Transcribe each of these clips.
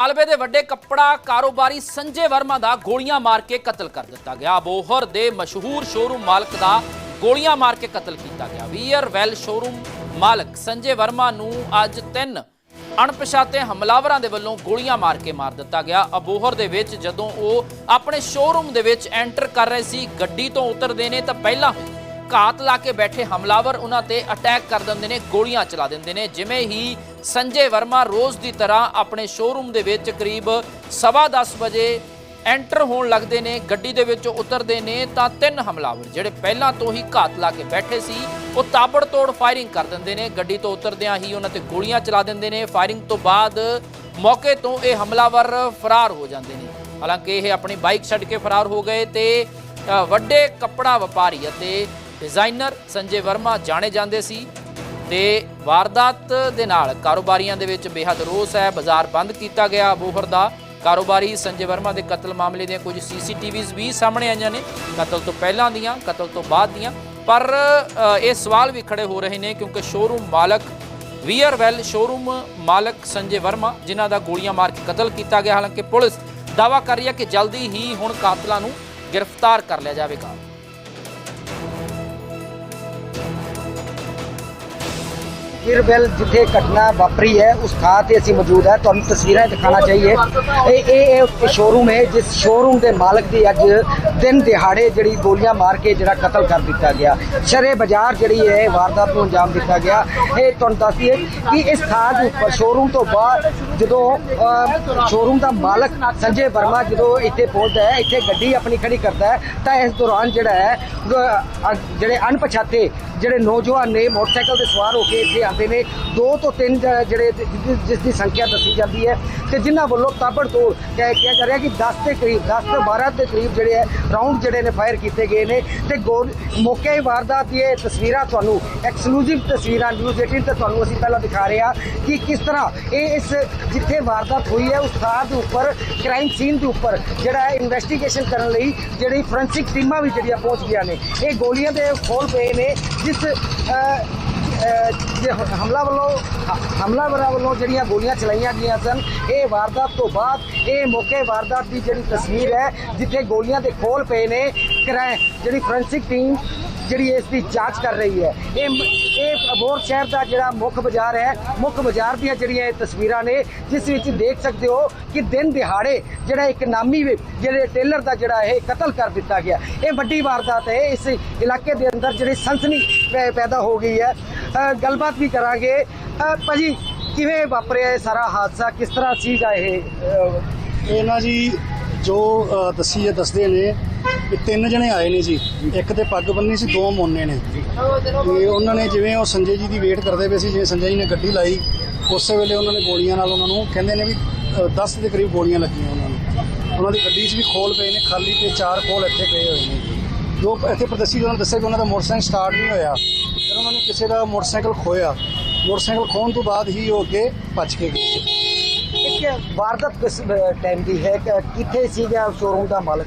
ਮਾਲਵੇ ਦੇ ਵੱਡੇ ਕੱਪੜਾ ਕਾਰੋਬਾਰੀ ਸੰਜੇ ਵਰਮਾ ਦਾ ਗੋਲੀਆਂ ਮਾਰ ਕੇ ਕਤਲ ਕਰ ਦਿੱਤਾ ਗਿਆ। ਬੋਹਰ ਦੇ ਮਸ਼ਹੂਰ ਸ਼ੋਰੂਮ ਮਾਲਕ ਦਾ ਗੋਲੀਆਂ ਮਾਰ ਕੇ ਕਤਲ ਕੀਤਾ ਗਿਆ। ਵੀਅਰ ਵੈਲ ਸ਼ੋਰੂਮ ਮਾਲਕ ਸੰਜੇ ਵਰਮਾ ਨੂੰ ਅੱਜ ਤਿੰਨ ਅਣਪਛਾਤੇ ਹਮਲਾਵਰਾਂ ਦੇ ਵੱਲੋਂ ਗੋਲੀਆਂ ਮਾਰ ਕੇ ਮਾਰ ਦਿੱਤਾ ਗਿਆ। ਅਬੋਹਰ ਦੇ ਵਿੱਚ ਜਦੋਂ ਉਹ ਆਪਣੇ ਸ਼ੋਰੂਮ ਦੇ ਵਿੱਚ ਐਂਟਰ ਕਰ ਰਹੇ ਸੀ, ਗੱਡੀ ਤੋਂ ਉਤਰਦੇ ਨੇ ਤਾਂ ਪਹਿਲਾਂ ਘਾਤ ਲਾ ਕੇ ਬੈਠੇ ਹਮਲਾਵਰ ਉਹਨਾਂ ਤੇ ਅਟੈਕ ਕਰ ਦਿੰਦੇ ਨੇ, ਗੋਲੀਆਂ ਚਲਾ ਦਿੰਦੇ ਨੇ। ਜਿਵੇਂ ਹੀ ਸੰਜੇ ਵਰਮਾ ਰੋਜ਼ ਦੀ ਤਰ੍ਹਾਂ ਆਪਣੇ ਸ਼ੋਰੂਮ ਦੇ ਵਿੱਚ ਕਰੀਬ 10:30 ਵਜੇ ਐਂਟਰ ਹੋਣ ਲੱਗਦੇ ਨੇ, ਗੱਡੀ ਦੇ ਵਿੱਚ ਉਤਰਦੇ ਨੇ ਤਾਂ ਤਿੰਨ ਹਮਲਾਵਰ, ਜਿਹੜੇ ਪਹਿਲਾਂ ਤੋਂ ਹੀ ਘਾਤ ਲਾ ਕੇ ਬੈਠੇ ਸੀ, ਉਹ ਤਾਬੜਤੋੜ ਫਾਇਰਿੰਗ ਕਰ ਦਿੰਦੇ ਨੇ, ਗੱਡੀ ਤੋਂ ਉਤਰਦਿਆਂ ਹੀ ਉਹਨਾਂ ਤੇ ਗੋਲੀਆਂ ਚਲਾ ਦਿੰਦੇ ਨੇ ਫਾਇਰਿੰਗ ਤੋਂ ਬਾਅਦ ਮੌਕੇ ਤੋਂ ਇਹ ਹਮਲਾਵਰ ਫਰਾਰ ਹੋ ਜਾਂਦੇ ਨੇ। ਹਾਲਾਂਕਿ ਇਹ ਆਪਣੀ ਬਾਈਕ ਛੱਡ ਕੇ ਫਰਾਰ ਹੋ ਗਏ ਤੇ ਵੱਡੇ ਕੱਪੜਾ ਵਪਾਰੀ ਅਤੇ ਡਿਜ਼ਾਈਨਰ ਸੰਜੇ ਵਰਮਾ ਜਾਣੇ ਜਾਂਦੇ ਸੀ। ਤੇ ਵਾਰਦਾਤ ਦੇ ਨਾਲ ਕਾਰੋਬਾਰੀਆਂ ਦੇ ਵਿੱਚ ਬੇਹੱਦ ਰੋਸ ਹੈ। ਬਾਜ਼ਾਰ ਬੰਦ ਕੀਤਾ ਗਿਆ ਬੋਹਰ ਦਾ। ਕਾਰੋਬਾਰੀ ਸੰਜੇ ਵਰਮਾ ਦੇ ਕਤਲ ਮਾਮਲੇ ਦੀਆਂ ਕੁਝ ਸੀਸੀਟੀਵੀਜ਼ ਵੀ ਸਾਹਮਣੇ ਆਈਆਂ ਨੇ। ਕਤਲ ਤੋਂ ਪਹਿਲਾਂ ਦੀਆਂ, ਕਤਲ ਤੋਂ ਬਾਅਦ ਦੀਆਂ। ਪਰ ਇਹ ਸਵਾਲ ਵੀ ਖੜੇ ਹੋ ਰਹੇ ਨੇ ਕਿਉਂਕਿ ਸ਼ੋਰੂਮ ਮਾਲਕ ਵੀਅਰ ਵੈਲ, ਸ਼ੋਰੂਮ ਮਾਲਕ ਸੰਜੇ ਵਰਮਾ, ਜਿਨ੍ਹਾਂ ਦਾ ਗੋਲੀਆਂ ਮਾਰ ਕੇ ਕਤਲ ਕੀਤਾ ਗਿਆ। ਹਾਲਾਂਕਿ ਪੁਲਿਸ ਦਾਵਾ ਕਰ ਰਹੀ ਹੈ ਕਿ ਜਲਦੀ ਹੀ ਹੁਣ ਕਾਤਲਾਂ ਨੂੰ ਗ੍ਰਿਫਤਾਰ ਕਰ ਲਿਆ ਜਾਵੇਗਾ। ਕਿਰਬਲ ਜਿੱਥੇ ਘਟਨਾ ਵਾਪਰੀ ਹੈ ਉਸ ਥਾਂ ਤੇ ਅਸੀਂ ਮੌਜੂਦ ਹੈ। ਤੁਹਾਨੂੰ ਤਸਵੀਰਾਂ ਦਿਖਾਣਾ ਚਾਹੀਏ। ਇਹ ਇਹ ਇਹ ਸ਼ੋਰੂਮ ਹੈ ਜਿਸ ਸ਼ੋਰੂਮ ਦੇ ਮਾਲਕ ਦੀ ਅੱਜ ਦਿਨ ਦਿਹਾੜੇ ਜਿਹੜੀ ਗੋਲੀਆਂ ਮਾਰ ਕੇ ਜਿਹੜਾ ਕਤਲ ਕਰ ਦਿੱਤਾ ਗਿਆ। ਸ਼ਰੇ ਬਾਜ਼ਾਰ ਜਿਹੜੀ ਹੈ ਵਾਰਦਾਤ ਨੂੰ ਅੰਜਾਮ ਦਿੱਤਾ ਗਿਆ। ਇਹ ਤੁਹਾਨੂੰ ਦੱਸਦੀ ਹੈ ਕਿ ਇਸ ਥਾਂ ਦੇ ਉੱਪਰ ਸ਼ੋਰੂਮ ਤੋਂ ਬਾਅਦ ਜਦੋਂ ਅਹ, ਸ਼ੋਰੂਮ ਦਾ ਮਾਲਕ ਸੰਜੇ ਵਰਮਾ ਜਦੋਂ ਇੱਥੇ ਪਹੁੰਚਦਾ ਹੈ ਇੱਥੇ ਗੱਡੀ ਆਪਣੀ ਖੜੀ ਕਰਦਾ ਹੈ ਤਾਂ ਇਸ ਦੌਰਾਨ ਜਿਹੜਾ ਹੈ ਅਹ, ਜਿਹੜੇ ਅਣਪਛਾਤੇ ਜਿਹੜੇ ਨੌਜਵਾਨ ਨੇ ਮੋਟਰਸਾਈਕਲ ਤੇ ਸਵਾਰ ਹੋ ਕੇ ਇੱਥੇ ਆਉਂਦੇ ਨੇ ਦੋ ਤੋਂ ਤਿੰਨ ਜ- ਜਿਹੜੇ ਜਿਸ- ਜਿਸ ਦੀ ਸੰਖਿਆ ਦੱਸੀ ਜਾਂਦੀ ਹੈ ਤੇ ਜਿਨ੍ਹਾਂ ਵੱਲੋਂ ਤਾਬੜਤੋੜ ਕਹਿ ਕਿਹਾ ਜਾ ਰਿਹਾ ਕਿ 10 ਦੇ ਕਰੀਬ 10 ਤੋਂ 12 ਦੇ ਕਰੀਬ ਜਿਹੜੇ ਹੈ ਰਾਉਂਡ ਜਿਹੜੇ ਨੇ ਫਾਇਰ ਕੀਤੇ ਗਏ ਨੇ ਤੇ ਗੋਲ ਮੌਕੇ ਦੀ ਵਾਰਦਾਤ ਦੀ ਇਹ ਤਸਵੀਰਾਂ ਤੁਹਾਨੂੰ ਐਕਸਕਲੂਸਿਵ ਤਸਵੀਰਾਂ ਨਿਊਜ਼ 18 ਤੇ ਤੁਹਾਨੂੰ ਅਸੀਂ ਪਹਿਲਾਂ ਦਿਖਾ ਰਹੇ ਹਾਂ ਕਿ ਕਿਸ ਤਰ੍ਹਾਂ ਇਹ ਇਸ ਜਿੱਥੇ ਵਾਰਦਾਤ ਹੋਈ ਹੈ, ਉਸ ਥਾਂ ਦੇ ਉੱਪਰ ਕ੍ਰਾਈਮ ਸੀਨ ਦੇ ਉੱਪਰ ਜਿਹੜਾ ਹੈ ਇਨਵੈਸਟੀਗੇਸ਼ਨ ਕਰਨ ਲਈ ਜਿਹੜੀ ਫੋਰੈਂਸਿਕ ਟੀਮਾਂ ਵੀ ਜਿਹੜੀਆਂ ਪਹੁੰਚ ਗਈਆਂ ਨੇ, ਇਹ ਗੋਲੀਆਂ ਦੇ ਖੋਲ ਪਏ ਨੇ, ਜਿਸ ਜੇ ਹਮਲਾ ਵੱਲੋਂ, ਹ- ਹਮਲਾਵਰਾਂ ਵੱਲੋਂ ਜਿਹੜੀਆਂ ਗੋਲੀਆਂ ਚਲਾਈਆਂ ਗਈਆਂ ਸਨ, ਇਹ ਵਾਰਦਾਤ ਤੋਂ ਬਾਅਦ ਇਹ ਮੌਕੇ ਵਾਰਦਾਤ ਦੀ ਜਿਹੜੀ ਤਸਵੀਰ ਹੈ, ਜਿੱਥੇ ਗੋਲੀਆਂ ਦੇ ਖੋਲ ਪਏ ਨੇ, ਕਰਾ, ਜਿਹੜੀ ਫੋਰੈਂਸਿਕ ਟੀਮ ਜਿਹੜੀ ਇਸ ਦੀ ਜਾਂਚ ਕਰ ਰਹੀ ਹੈ। ਇਹ ਇਹ ਅਬੋਰ ਸ਼ਹਿਰ ਦਾ ਜਿਹੜਾ ਮੁੱਖ ਬਾਜ਼ਾਰ ਹੈ, ਮੁੱਖ ਬਾਜ਼ਾਰ ਦੀਆਂ ਜਿਹੜੀਆਂ ਇਹ ਤਸਵੀਰਾਂ ਨੇ, ਜਿਸ ਵਿੱਚ ਦੇਖ ਸਕਦੇ ਹੋ ਕਿ ਦਿਨ ਦਿਹਾੜੇ ਜਿਹੜਾ ਇੱਕ ਨਾਮੀ ਵੀ- ਜਿਹੜੇ ਟੇਲਰ ਦਾ ਜਿਹੜਾ ਇਹ ਕਤਲ ਕਰ ਦਿੱਤਾ ਗਿਆ। ਇਹ ਵੱਡੀ ਵਾਰਦਾਤ ਹੈ, ਇਸ ਇਲਾਕੇ ਦੇ ਅੰਦਰ ਜਿਹੜੀ ਸਨਸਨੀ ਪੈ- ਪੈਦਾ ਹੋ ਗਈ ਹੈ। ਗੱਲਬਾਤ ਵੀ ਕਰਾਂਗੇ। ਅ, ਭਾਜੀ ਕਿਵੇਂ ਵਾਪਰਿਆ ਇਹ ਸਾਰਾ ਹਾਦਸਾ? ਕਿਸ ਤਰ੍ਹਾਂ ਸੀਗਾ ਇਹ? ਇਹ ਨਾ ਜੀ ਜੋ ਦੱਸੀ ਹੈ ਦੱਸਦੇ ਨੇ ਵੀ ਤਿੰਨ ਜਣੇ ਆਏ ਨੇ ਜੀ। ਇੱਕ ਤੇ ਪੱਗ ਬੰਨੀ ਸੀ ਦੋ ਮੋਨੇ ਨੇ। ਤੇ ਉਹਨਾਂ ਨੇ ਜਿਵੇਂ ਉਹ ਸੰਜੇ ਜੀ ਦੀ ਵੇਟ ਕਰਦੇ ਪਏ ਸੀ ਜਿਵੇਂ ਸੰਜੇ ਜੀ ਨੇ ਗੱਡੀ ਲਾਈ ਉਸੇ ਵੇਲੇ ਉਹਨਾਂ ਨੇ ਗੋਲੀਆਂ ਨਾਲ ਉਹਨਾਂ ਨੂੰ ਕਹਿੰਦੇ ਨੇ ਵੀ 10 ਦੇ ਕਰੀਬ ਗੋਲੀਆਂ ਲੱਗੀਆਂ ਉਹਨਾਂ ਨੂੰ। ਉਹਨਾਂ ਦੀ ਗੱਡੀ 'ਚ ਵੀ ਖੋਲ ਪਏ ਨੇ ਖਾਲੀ ਤੇ ਚਾਰ ਖੋਲ ਇੱਥੇ ਪਏ ਹੋਏ ਨੇ। ਜੋ ਇੱਥੇ ਪ੍ਰਦਰਸ਼ੀ ਉਹਨਾਂ ਨੇ ਦੱਸਿਆ ਕਿ ਉਹਨਾਂ ਦਾ ਮੋਟਰਸਾਈਕਲ ਸਟਾਰਟ ਨਹੀਂ ਹੋਇਆ। ਫਿਰ ਉਹਨਾਂ ਨੇ ਕਿਸੇ ਦਾ ਮੋਟਰਸਾਈਕਲ ਖੋਇਆ ਮੋਟਰਸਾਈਕਲ ਖੋਣ ਤੋਂ ਬਾਅਦ ਹੀ ਉਹ ਅੱਗੇ ਭੱਜ ਕੇ ਗਏ। ਇੱਕ ਵਾਰਦਾਤ ਕਿਸ ਟਾਈਮ ਦੀ ਹੈ? ਕਿੱਥੇ ਸੀਗਾ ਸ਼ੋਰੂਮ ਦਾ ਮਾਲਕ?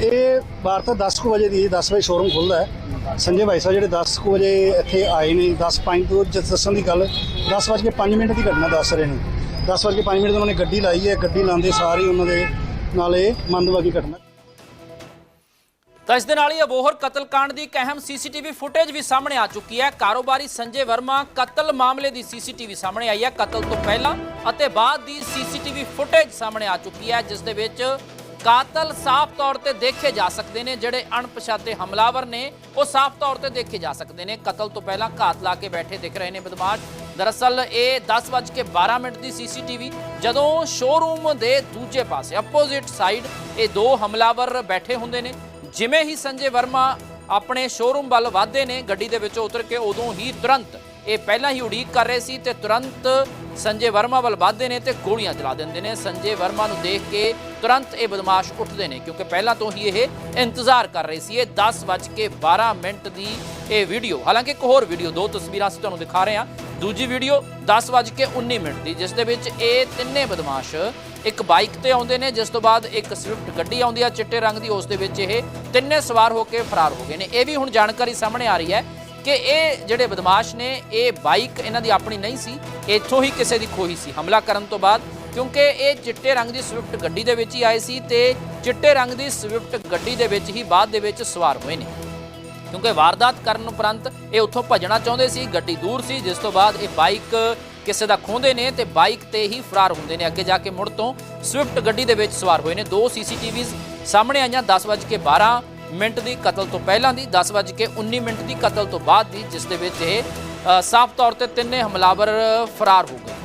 ਇਹ ਵਾਰਤਾ 10 ਕੁ ਵਜੇ ਦੀ 10 ਵਜੇ ਸ਼ੋਰੂਮ ਖੁੱਲਦਾ ਹੈ। ਸੰਜੇ ਭਾਈ ਸਾਹਿਬ ਜਿਹੜੇ 10 ਕੁ ਵਜੇ ਇੱਥੇ ਆਏ ਨੇ 10 5 ਤੋਂ ਜਦ ਦੱਸਣ ਦੀ ਗੱਲ 10 ਵਜੇ ਕੇ 5 ਮਿੰਟ ਦੀ ਘਟਨਾ ਦੱਸ ਰਹੇ ਨੇ। 10 ਵਜੇ ਕੇ 5 ਮਿੰਟ ਤੋਂ ਉਹਨਾਂ ਨੇ ਗੱਡੀ ਲਾਈ ਹੈ ਗੱਡੀ ਲਾਉਂਦੇ ਸਾਰੀ ਉਹਨਾਂ ਦੇ ਨਾਲ ਇਹ ਮੰਦਵਾਗੀ ਘਟਨਾ। ਤਾਂ ਇਸ ਦੇ ਨਾਲ ਹੀ ਅਬੋਹਰ ਕਤਲकांड ਦੀ ਇੱਕ ਅਹਿਮ ਸੀਸੀਟੀਵੀ ਫੁਟੇਜ ਵੀ ਸਾਹਮਣੇ ਆ ਚੁੱਕੀ ਹੈ। ਕਾਰੋਬਾਰੀ ਸੰਜੇ ਵਰਮਾ ਕਤਲ ਮਾਮਲੇ ਦੀ ਸੀਸੀਟੀਵੀ ਸਾਹਮਣੇ ਆਈ ਹੈ। ਕਤਲ ਤੋਂ ਪਹਿਲਾਂ ਅਤੇ ਬਾਅਦ ਦੀ ਸੀਸੀਟੀਵੀ ਫੁਟੇਜ ਸਾਹਮਣੇ ਆ ਚੁੱਕੀ ਹੈ, ਜਿਸ ਦੇ ਵਿੱਚ ਕਾਤਲ ਸਾਫ਼ ਤੌਰ ਤੇ ਦੇਖੇ ਜਾ ਸਕਦੇ ਨੇ, ਜਿਹੜੇ ਅਣਪਛਾਤੇ ਹਮਲਾਵਰ ਨੇ, ਉਹ ਸਾਫ਼ ਤੌਰ ਤੇ ਦੇਖੇ ਜਾ ਸਕਦੇ ਨੇ। ਕਤਲ ਤੋਂ ਪਹਿਲਾਂ ਘਾਤ ਲਾ ਕੇ ਬੈਠੇ ਦਿਖ ਰਹੇ ਨੇ ਬਦਮਾਸ਼। ਦਰਅਸਲ ਇਹ 10:12 ਮਿੰਟ ਦੀ ਸੀਸੀਟੀਵੀ ਜਦੋਂ ਸ਼ੋਰੂਮ ਦੇ ਦੂਜੇ ਪਾਸੇ ਆਪੋਜ਼ਿਟ ਸਾਈਡ ਇਹ ਦੋ ਹਮਲਾਵਰ ਬੈਠੇ ਹੁੰਦੇ ਨੇ। ਜਿਵੇਂ ਹੀ ਸੰਜੇ ਵਰਮਾ ਆਪਣੇ ਸ਼ੋਰੂਮ ਵੱਲ ਵਧਦੇ ਨੇ, ਗੱਡੀ ਦੇ ਵਿੱਚੋਂ ਉਤਰ ਕੇ ਉਦੋਂ ਹੀ ਤੁਰੰਤ ਇਹ ਪਹਿਲਾਂ ਹੀ ਉਡੀਕ ਕਰ ਰਹੇ ਸੀ ਤੇ ਤੁਰੰਤ ਸੰਜੇ ਵਰਮਾ ਵੱਲ ਵੱਧਦੇ ਨੇ ਤੇ ਗੋਲੀਆਂ ਚਲਾ ਦਿੰਦੇ ਨੇ। ਸੰਜੇ ਵਰਮਾ ਨੂੰ ਦੇਖ ਕੇ ਤੁਰੰਤ ਇਹ ਬਦਮਾਸ਼ ਉੱਠਦੇ ਨੇ ਕਿਉਂਕਿ ਪਹਿਲਾਂ ਤੋਂ ਹੀ ਇਹ ਇੰਤਜ਼ਾਰ ਕਰ ਰਹੇ ਸੀ। ਇਹ 10:12 ਮਿੰਟ ਦੀ ਇਹ ਵੀਡੀਓ। ਹਾਲਾਂਕਿ ਇੱਕ ਹੋਰ ਵੀਡੀਓ, ਦੋ ਤਸਵੀਰਾਂ ਅਸੀਂ ਤੁਹਾਨੂੰ ਦਿਖਾ ਰਹੇ ਹਾਂ। ਦੂਜੀ ਵੀਡੀਓ 10:19 ਮਿੰਟ ਦੀ, ਜਿਸ ਦੇ ਵਿੱਚ ਇਹ ਤਿੰਨੇ ਬਦਮਾਸ਼ ਇੱਕ ਬਾਈਕ ਤੇ ਆਉਂਦੇ ਨੇ, ਜਿਸ ਤੋਂ ਬਾਅਦ ਇੱਕ ਸਵਿਫਟ ਗੱਡੀ ਆਉਂਦੀ ਆ ਚਿੱਟੇ ਰੰਗ ਦੀ, ਉਸ ਦੇ ਵਿੱਚ ਇਹ ਤਿੰਨੇ ਸਵਾਰ ਹੋ ਕੇ ਫਰਾਰ ਹੋ ਗਏ ਨੇ। ਇਹ ਵੀ ਹੁਣ ਜਾਣਕਾਰੀ ਸਾਹਮਣੇ ਆ ਰਹੀ ਹੈ ਕਿ ਇਹ ਜਿਹੜੇ ਬਦਮਾਸ਼ ਨੇ, ਇਹ ਬਾਈਕ ਇਹਨਾਂ ਦੀ ਆਪਣੀ ਨਹੀਂ ਸੀ, ਇੱਥੋਂ ਹੀ ਕਿਸੇ ਦੀ ਖੋਹੀ ਸੀ। ਹਮਲਾ ਕਰਨ ਤੋਂ ਬਾਅਦ, ਕਿਉਂਕਿ ਇਹ ਚਿੱਟੇ ਰੰਗ ਦੀ ਸਵਿਫਟ ਗੱਡੀ ਦੇ ਵਿੱਚ ਹੀ ਆਏ ਸੀ ਤੇ ਚਿੱਟੇ ਰੰਗ ਦੀ ਸਵਿਫਟ ਗੱਡੀ ਦੇ ਵਿੱਚ ਹੀ ਬਾਅਦ ਦੇ ਵਿੱਚ ਸਵਾਰ ਹੋਏ ਨੇ। ਕਿਉਂਕਿ ਵਾਰਦਾਤ ਕਰਨ ਉਪਰੰਤ ਇਹ ਉੱਥੋਂ ਭੱਜਣਾ ਚਾਹੁੰਦੇ ਸੀ, ਗੱਡੀ ਦੂਰ ਸੀ, ਜਿਸ ਤੋਂ ਬਾਅਦ ਇਹ ਬਾਈਕ ਕਿਸੇ ਦਾ ਖੋਹਦੇ ਨੇ ਤੇ ਬਾਈਕ ਤੇ ਹੀ ਫਰਾਰ ਹੁੰਦੇ ਨੇ। ਅੱਗੇ ਜਾ ਕੇ ਮੁੜ ਤੋਂ ਸਵਿਫਟ ਗੱਡੀ ਦੇ ਵਿੱਚ ਸਵਾਰ ਹੋਏ ਨੇ। ਦੋ ਸੀਸੀਟੀਵੀਜ਼ ਸਾਹਮਣੇ ਆਈਆਂ 10:12 ਮਿੰਟ ਦੀ ਕਤਲ ਤੋਂ ਪਹਿਲਾਂ ਦੀ 10:19 ਮਿੰਟ ਦੀ ਕਤਲ ਤੋਂ ਬਾਅਦ ਦੀ, ਜਿਸ ਦੇ ਵਿੱਚ ਇਹ ਸਾਫ਼ ਤੌਰ ਤੇ ਤਿੰਨੇ ਹਮਲਾਵਰ ਫਰਾਰ ਹੋ ਗਏ।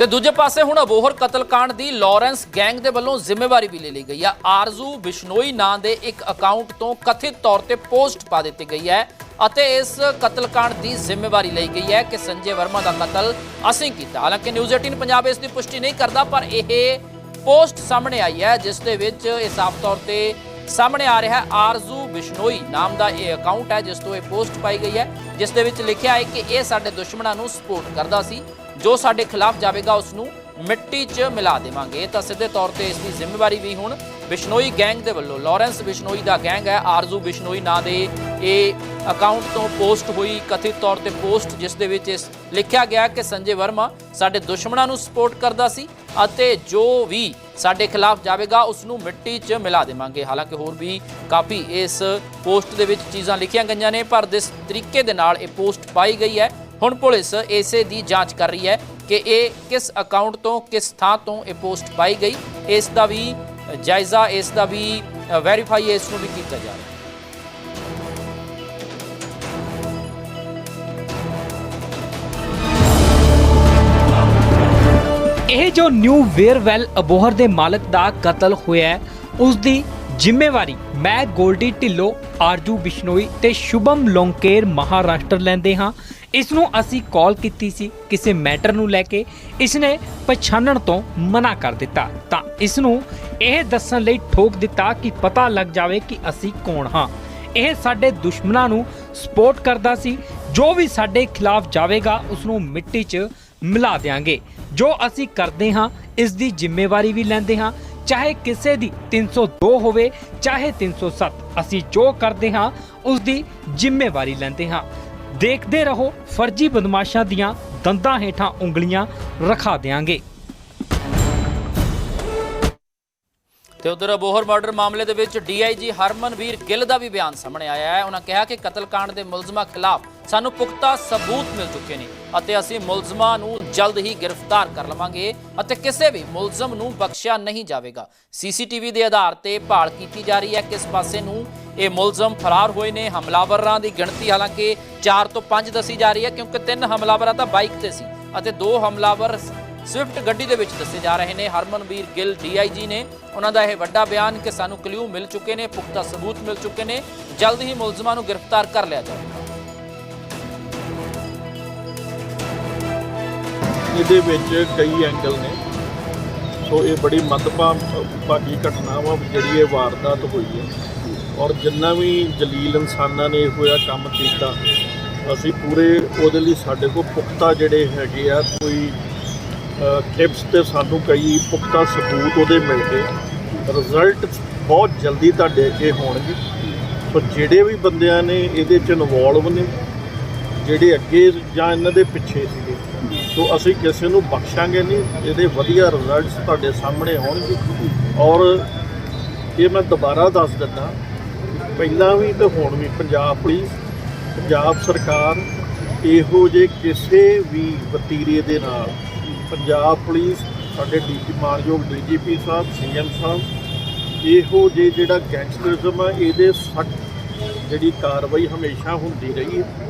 ਤੇ ਦੂਜੇ ਪਾਸੇ ਹੁਣ ਅਬੋਹਰ ਕਤਲकांड ਦੀ ਲਾਰੈਂਸ ਗੈਂਗ ਦੇ ਵੱਲੋਂ ਜ਼ਿੰਮੇਵਾਰੀ ਵੀ ਲੈ ਲਈ ਗਈ ਆ। ਆਰਜ਼ੂ ਬਿਸ਼ਨੋਈ ਨਾਂ ਦੇ ਇੱਕ ਅਕਾਊਂਟ ਤੋਂ ਕਥਿਤ ਤੌਰ ਤੇ ਪੋਸਟ ਪਾ ਦਿੱਤੀ ਗਈ ਹੈ ਅਤੇ ਇਸ ਕਤਲकांड ਦੀ ਜ਼ਿੰਮੇਵਾਰੀ ਲਈ ਗਈ ਹੈ ਕਿ ਸੰਜੇ ਵਰਮਾ ਦਾ ਕਤਲ ਅਸੀਂ ਕੀਤਾ। ਹਾਲਾਂਕਿ ਨਿਊਜ਼ 18 ਪੰਜਾਬ ਇਸ ਦੀ ਪੁਸ਼ਟੀ ਨਹੀਂ ਕਰਦਾ, ਪਰ ਇਹ ਪੋਸਟ ਸਾਹਮਣੇ ਆਈ ਹੈ, ਜਿਸ ਦੇ ਵਿੱਚ ਇਹ ਸਾਫ਼ ਤੌਰ ਤੇ ਸਾਹਮਣੇ ਆ ਰਿਹਾ ਆਰਜ਼ੂ ਬਿਸ਼ਨੋਈ ਨਾਮ ਦਾ ਇਹ ਅਕਾਊਂਟ ਹੈ, ਜਿਸ ਤੋਂ ਇਹ ਪੋਸਟ ਪਾਈ ਗਈ ਹੈ, ਜਿਸ ਦੇ ਵਿੱਚ ਲਿਖਿਆ ਹੈ ਕਿ ਇਹ ਸਾਡੇ ਦੁਸ਼ਮਣਾਂ ਨੂੰ ਸਪੋਰਟ ਕਰਦਾ ਸੀ। ਜੋ ਸਾਡੇ ਖਿਲਾਫ ਜਾਵੇਗਾ ਉਸ ਨੂੰ ਮਿੱਟੀ 'ਚ ਮਿਲਾ ਦੇਵਾਂਗੇ। ਤਾਂ ਸਿੱਧੇ ਤੌਰ ਤੇ ਇਸ ਦੀ ਜ਼ਿੰਮੇਵਾਰੀ ਵੀ ਹੁਣ ਬਿਸ਼ਨੋਈ ਗੈਂਗ ਦੇ ਵੱਲੋਂ, ਲਾਰੈਂਸ ਬਿਸ਼ਨੋਈ ਦਾ ਗੈਂਗ ਹੈ, ਆਰਜ਼ੂ ਬਿਸ਼ਨੋਈ ਨਾਂ ਦੇ ਇਹ ਅਕਾਊਂਟ ਤੋਂ ਪੋਸਟ ਹੋਈ ਕਥਿਤ ਤੌਰ ਤੇ ਪੋਸਟ ਜਿਸ ਦੇ ਵਿੱਚ ਇਸ ਲਿਖਿਆ ਗਿਆ ਕਿ ਸੰਜੇ ਵਰਮਾ ਸਾਡੇ ਦੁਸ਼ਮਣਾਂ ਨੂੰ ਸਪੋਰਟ ਕਰਦਾ ਸੀ ਅਤੇ ਜੋ ਵੀ ਸਾਡੇ ਖਿਲਾਫ ਜਾਵੇਗਾ ਉਸ ਨੂੰ ਮਿੱਟੀ 'ਚ ਮਿਲਾ ਦੇਵਾਂਗੇ। ਹਾਲਾਂਕਿ ਹੋਰ ਵੀ ਕਾਫੀ ਇਸ ਪੋਸਟ ਦੇ ਵਿੱਚ ਚੀਜ਼ਾਂ ਲਿਖੀਆਂ ਗਈਆਂ ਨੇ, ਪਰ ਜਿਸ ਤਰੀਕੇ ਦੇ ਨਾਲ ਇਹ ਪੋਸਟ ਪਾਈ ਗਈ ਹੈ, ਹੁਣ ਪੁਲਿਸ ਇਸੇ ਦੀ ਜਾਂਚ ਕਰ ਰਹੀ ਹੈ ਕਿ ਇਹ ਕਿਸ ਅਕਾਊਂਟ ਤੋਂ, ਕਿਸ ਥਾਂ ਤੋਂ ਇਹ ਪੋਸਟ ਪਾਈ ਗਈ। ਇਸ ਦਾ ਵੀ ਜਾਇਜ਼ਾ ਇਸ ਦਾ ਵੀ ਵੈਰੀਫਾਈ ਇਸ ਨੂੰ ਵੀ ਕੀਤਾ ਜਾ ਰਿਹਾ ਇਹ ਜੋ ਨਿਊ ਵੇਅਰਵੈਲ ਅਬੋਹਰ ਦੇ ਮਾਲਕ ਦਾ ਕਤਲ ਹੋਇਆ ਹੈ, ਉਸ ਦੀ ਜ਼ਿੰਮੇਵਾਰੀ ਮੈਂ ਗੋਲਡੀ ਢਿੱਲੋਂ, ਆਰਜੂ ਬਿਸ਼ਨੋਈ ਤੇ ਸ਼ੁਭਮ ਲੋਂਕੇਰ ਮਹਾਰਾਸ਼ਟਰ ਲੈਂਦੇ ਹਾਂ। ਇਸ ਨੂੰ ਅਸੀਂ ਕਾਲ ਕੀਤੀ ਸੀ ਕਿਸੇ ਮੈਟਰ ਨੂੰ ਲੈ ਕੇ। ਇਸ ਨੇ ਪਛਾਣਨ ਤੋਂ ਮਨਾ ਕਰ ਦਿੱਤਾ। ਤਾਂ ਇਸ ਨੂੰ ਇਹ ਦੱਸਣ ਲਈ ਠੋਕ ਦਿੱਤਾ ਕਿ ਪਤਾ ਲੱਗ ਜਾਵੇ ਕਿ ਅਸੀਂ ਕੌਣ ਹਾਂ। ਇਹ ਸਾਡੇ ਦੁਸ਼ਮਣਾਂ ਨੂੰ ਸਪੋਰਟ ਕਰਦਾ ਸੀ। ਜੋ ਵੀ ਸਾਡੇ ਖਿਲਾਫ ਜਾਵੇਗਾ ਉਸ ਨੂੰ ਮਿੱਟੀ 'ਚ ਮਿਲਾ ਦਿਆਂਗੇ। ਜੋ ਅਸੀਂ ਕਰਦੇ ਹਾਂ ਇਸ ਦੀ ਜ਼ਿੰਮੇਵਾਰੀ ਵੀ ਲੈਂਦੇ ਹਾਂ। ਚਾਹੇ ਕਿਸੇ ਦੀ 302 ਹੋਵੇ, ਚਾਹੇ 307 ਅਸੀਂ ਜੋ ਕਰਦੇ ਹਾਂ, ਉਸ ਦੀ ਜ਼ਿੰਮੇਵਾਰੀ ਲੈਂਦੇ ਹਾਂ। ਦੇਖਦੇ ਰਹੋ, ਫਰਜ਼ੀ ਬਦਮਾਸ਼ਾਂ ਦੀਆਂ ਦੰਦਾਂ ਹੇਠਾਂ ਉਂਗਲੀਆਂ ਰਖਾ ਦਿਆਂਗੇ। ਤੇ ਉਧਰ ਅਬੋਹਰ ਮਰਡਰ ਮਾਮਲੇ ਦੇ ਵਿੱਚ ਡੀਆਈਜੀ ਹਰਮਨਵੀਰ ਗਿੱਲ ਦਾ ਵੀ ਬਿਆਨ ਸਾਹਮਣੇ ਆਇਆ ਹੈ। ਉਹਨਾਂ ਕਿਹਾ ਕਿ ਕਤਲकांड ਦੇ ਮੁਲਜ਼ਮਾਂ ਖਿਲਾਫ ਸਾਨੂੰ ਪੁਖਤਾ ਸਬੂਤ ਮਿਲ ਚੁੱਕੇ ਨੇ। ਅਤੇ ਅਸੀਂ ਮੁਲਜ਼ਮਾਂ ਨੂੰ ਜਲਦ ਹੀ ਗ੍ਰਿਫਤਾਰ ਕਰ ਲਵਾਂਗੇ ਅਤੇ ਕਿਸੇ ਵੀ ਮੁਲਜ਼ਮ ਨੂੰ ਬਖਸ਼ਿਆ ਨਹੀਂ ਜਾਵੇਗਾ। ਸੀਸੀਟੀਵੀ ਦੇ ਆਧਾਰ ਤੇ ਭਾਲ ਕੀਤੀ ਜਾ ਰਹੀ ਹੈ ਕਿਸ ਪਾਸੇ ਨੂੰ ਇਹ ਮੁਲਜ਼ਮ ਫਰਾਰ ਹੋਏ ਨੇ। ਹਮਲਾਵਰਾਂ ਦੀ ਗਿਣਤੀ ਹਾਲਾਂਕਿ 4 ਤੋਂ 5 ਦੱਸੀ ਜਾ ਰਹੀ ਹੈ, ਕਿਉਂਕਿ ਤਿੰਨ ਹਮਲਾਵਰਾਂ ਤਾਂ ਬਾਈਕ ਤੇ ਸੀ ਅਤੇ ਦੋ ਹਮਲਾਵਰ ਸਵਿਫਟ ਗੱਡੀ ਦੇ ਵਿੱਚ ਦੱਸੇ ਜਾ ਰਹੇ ਨੇ। ਹਰਮਨਵੀਰ ਗਿੱਲ ਡੀਆਈਜੀ ਨੇ ਉਹਨਾਂ ਦਾ ਇਹ ਵੱਡਾ ਬਿਆਨ ਕਿ ਸਾਨੂੰ ਕਲਿਊ ਮਿਲ ਚੁੱਕੇ ਨੇ, ਪੁਖਤਾ ਸਬੂਤ ਮਿਲ ਚੁੱਕੇ ਨੇ। ਜਲਦ ਹੀ ਮੁਲਜ਼ਮਾਂ ਨੂੰ ਗ੍ਰਿਫਤਾਰ ਕਰ ਲਿਆ ਜਾਵੇਗਾ। ਇਹਦੇ ਵਿੱਚ ਕਈ ਐਂਗਲ ਨੇ। ਸੋ ਇਹ ਬੜੀ ਮੰਦਭਾਗੀ ਘਟਨਾ ਵਾ ਜਿਹੜੀ ਇਹ ਵਾਰਦਾਤ ਹੋਈ ਹੈ। ਔਰ ਜਿੰਨਾ ਵੀ ਜਲੀਲ ਇਨਸਾਨਾਂ ਨੇ ਇਹੋ ਜਿਹਾ ਕੰਮ ਕੀਤਾ, ਅਸੀਂ ਪੂਰੇ ਉਹਦੇ ਲਈ ਸਾਡੇ ਕੋਲ ਪੁਖਤਾ ਜਿਹੜੇ ਹੈਗੇ ਆ, ਕੋਈ ਟਿਪਸ ਤੇ ਸਾਨੂੰ ਕਈ ਪੁਖਤਾ ਸਬੂਤ ਉਹਦੇ ਮਿਲ ਗਏ। ਰਿਜ਼ਲਟ ਬਹੁਤ ਜਲਦੀ ਤੁਹਾਡੇ ਅੱਗੇ ਹੋਣਗੇ। ਸੋ ਜਿਹੜੇ ਵੀ ਬੰਦਿਆਂ ਨੇ ਇਹਦੇ ਚ ਇਨਵੋਲਵ ਨੇ, ਜਿਹੜੇ ਅੱਗੇ ਜਾਂ ਇਹਨਾਂ ਦੇ ਪਿੱਛੇ ਸੀ ਸੋ ਅਸੀਂ ਕਿਸੇ ਨੂੰ ਬਖਸ਼ਾਂਗੇ ਨਹੀਂ, ਇਹਦੇ ਵਧੀਆ ਰਿਜ਼ਲਟਸ ਤੁਹਾਡੇ ਸਾਹਮਣੇ ਆਉਣਗੇ। ਔਰ ਇਹ ਮੈਂ ਦੁਬਾਰਾ ਦੱਸ ਦਿੰਦਾ, ਪਹਿਲਾਂ ਵੀ ਤੇ ਹੁਣ ਵੀ ਪੰਜਾਬ ਪੁਲਿਸ, ਪੰਜਾਬ ਸਰਕਾਰ ਇਹੋ ਜੇ ਕਿਸੇ ਵੀ ਵਤੀਰੇ ਦੇ ਨਾਲ ਪੰਜਾਬ ਪੁਲਿਸ, ਸਾਡੇ ਡੀਜੀ ਮਾਨਯੋਗ ਡੀਜੀਪੀ ਸਾਹਿਬ, ਸੀਐਮ ਸਾਹਿਬ, ਇਹੋ ਜੇ ਜਿਹੜਾ ਗੈਂਗਸਟਰਿਜ਼ਮ ਆ, ਇਹਦੇ ਸਖਤ ਜਿਹੜੀ ਕਾਰਵਾਈ ਹਮੇਸ਼ਾ ਹੁੰਦੀ ਰਹੀ ਹੈ।